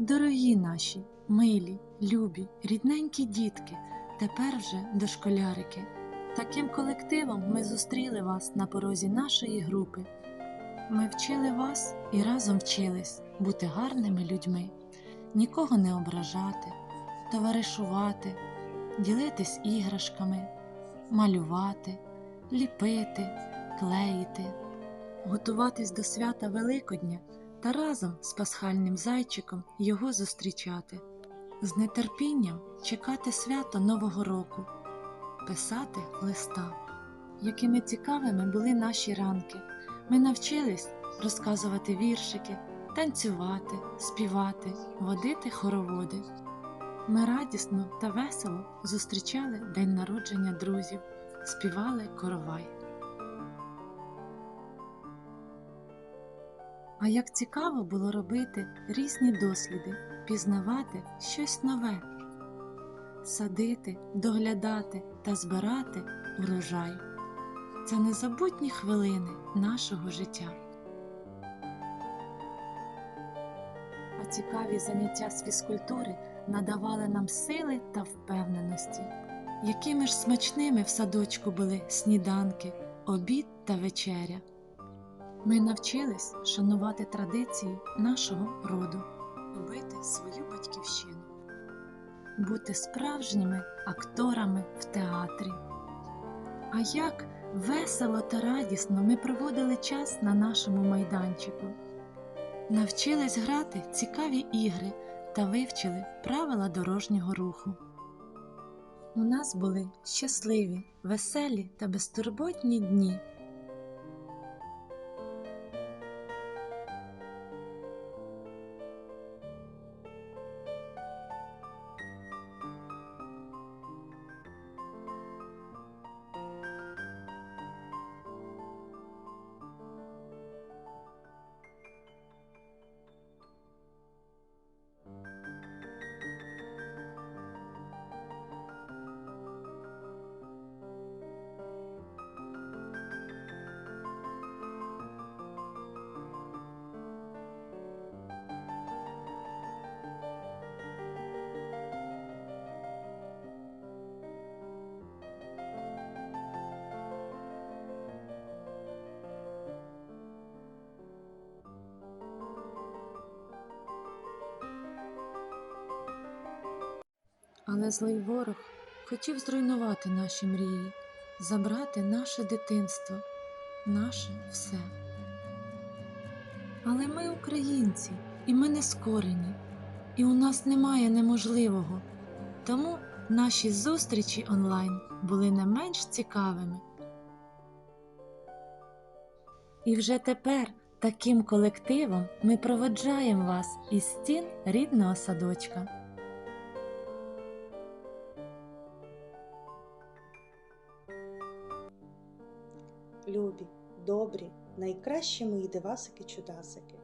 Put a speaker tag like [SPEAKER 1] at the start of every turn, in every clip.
[SPEAKER 1] Дорогі наші, милі, любі, рідненькі дітки, тепер вже дошколярики. Таким колективом ми зустріли вас на порозі нашої групи. Ми вчили вас і разом вчились бути гарними людьми, нікого не ображати, товаришувати, ділитись іграшками, малювати, ліпити, клеїти, готуватись до свята Великодня та разом з пасхальним зайчиком його зустрічати, з нетерпінням чекати свято Нового року, писати листа. Якими цікавими були наші ранки. Ми навчились розказувати віршики, танцювати, співати, водити хороводи. Ми радісно та весело зустрічали день народження друзів, співали коровай. А як цікаво було робити різні досліди, пізнавати щось нове, садити, доглядати та збирати урожай. Це незабутні хвилини нашого життя. А цікаві заняття з фізкультури надавали нам сили та впевненості. Якими ж смачними в садочку були сніданки, обід та вечеря. Ми навчились шанувати традиції нашого роду, любити свою батьківщину, бути справжніми акторами в театрі. А як весело та радісно ми проводили час на нашому майданчику, навчились грати цікаві ігри та вивчили правила дорожнього руху. У нас були щасливі, веселі та безтурботні дні. Але злий ворог хотів зруйнувати наші мрії, забрати наше дитинство, наше все. Але ми українці, і ми не скорені, і у нас немає неможливого. Тому наші зустрічі онлайн були не менш цікавими. І вже тепер таким колективом ми проводжаємо вас із стін рідного садочка.
[SPEAKER 2] Любі, добрі, найкращі мої дивасики-чудасики.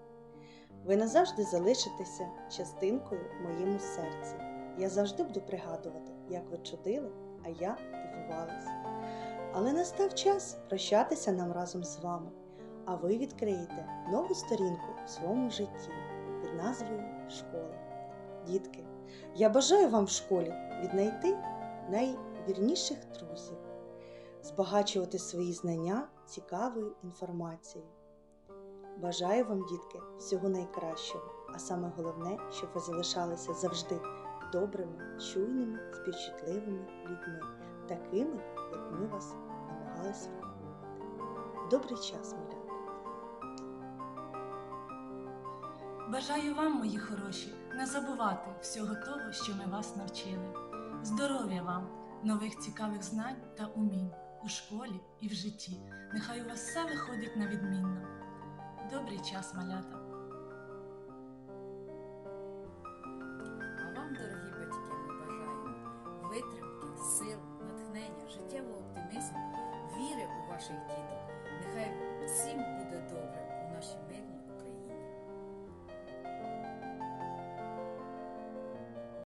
[SPEAKER 2] Ви назавжди залишитеся частинкою в моєму серці. Я завжди буду пригадувати, як ви чудили, а я дивувалась. Але настав час прощатися нам разом з вами, а ви відкриєте нову сторінку в своєму житті під назвою Школа. Дітки, я бажаю вам в школі віднайти найвірніших друзів збагачувати свої знання цікавою інформацією. Бажаю вам, дітки, всього найкращого, а саме головне, щоб ви залишалися завжди добрими, чуйними, співчутливими людьми, такими, як ми вас намагалися виховувати. Добрий час, малята!
[SPEAKER 1] Бажаю вам, мої хороші, не забувати всього того, що ми вас навчили. Здоров'я вам, нових цікавих знань та умінь у школі і в житті. Нехай у вас все виходить на відмінно. Добрий час, малята!
[SPEAKER 3] А вам, дорогі батьки, ми витримки, сил, натхнення, життєвого оптимізму, віри у ваших діток.